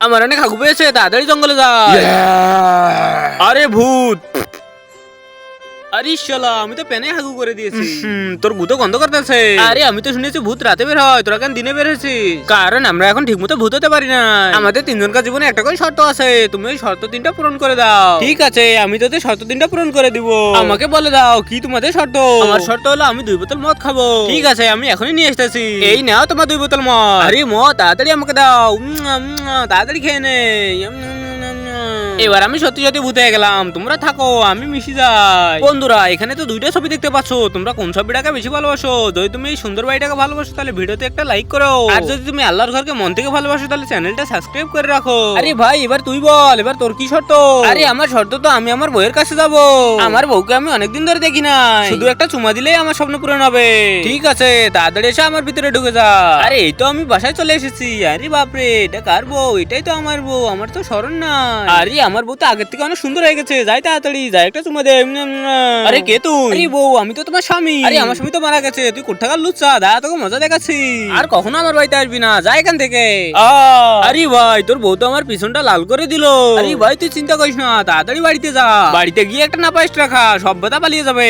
আমার অনেক হাগু পেয়েছে তাড়াতাড়ি জঙ্গলে যা আরে ভূত! আরে শালা আমি তো পেনে হাগু করে দিয়েছি। তোর ভূত গন্ধ করতেছে। আরে আমি তো শুনেছি ভূত রাতে বের হয় তোরা কেন দিনে বের হয়েছিস? কারণ আমরা এখন ঠিক মতো ভূত হতে পারি না আমাদের তিনজনকার জীবনে একটা করে শর্ত আছে তুমি ওই শর্ত তিনটা পূরণ করে দাও। ঠিক আছে আমি তোদের শর্ত তিনটা পূরণ করে দিব। আমাকে বলে দাও কি তোমাদের শর্ত? আমার শর্ত হলো আমি দুই বোতল মদ খাব। ঠিক আছে আমি এখনই নিয়ে আসতেছি। এই নাও তোমার দুই বোতল মদ। আরে মদ তাড়াতাড়ি আমাকে দাও। উম, উম, তাড়াতাড়ি খেয়ে নে। এবার আমি সত্যি সত্যি ভূত হয়ে গেলাম। তোমরা থাকো আমি মিশি যাই। বন্ধুরা এখানে তো দুইটা ছবি দেখতে পাচ্ছ। তোমরা কোন ছবিটাকে বেশি ভালোবাসো? যদি তুমি এই সুন্দর বাড়িটাকে ভালোবাসো তাহলে ভিডিওতে একটা লাইক করো। আর যদি তুমি আল্লাহর ঘরকে মন থেকে ভালোবাসো তাহলে চ্যানেলটা সাবস্ক্রাইব করে রাখো। আরে ভাই এবার তুই বল এবার তোর কি শর্ত? আরে আমার শর্ত তো আমি আমার বউয়ের কাছে যাব। আমার বউকে আমি অনেকদিন ধরে দেখি না শুধু একটা চুমা দিলেই আমার স্বপ্ন পূরণ হবে। ঠিক আছে তাড়াতাড়ি এসে আমার ভিতরে ঢুকে যা। আরে এই তো আমি বাসায় চলে এসেছি। আরে বাপরে এটা কার বউ? এটাই তো আমার বউ আমার তো স্মরণ না আরে আমার বউ তো আগের থেকে অনেক সুন্দর হয়ে গেছে। যাই তাড়াতাড়ি যাই একটা চুমা দে। আরে কে তুই? আরে বউ আমি তো তোমার স্বামী। আরে আমার স্বামী তো মারা গেছে। তুই কোথাকার লুচ্ছা দা তোকে মজা দেখাচ্ছি। আর কখনো আমার বাড়িতে আসবি না। যাই এখান থেকে। আরে ভাই তোর বউ তো আমার পিছনটা লাল করে দিল। আরে ভাই তুই চিন্তা করিস না। তাড়াতাড়ি বাড়িতে যা। বাড়িতে গিয়ে একটা না পাইস রাখা সভ্যতা পালিয়ে যাবে।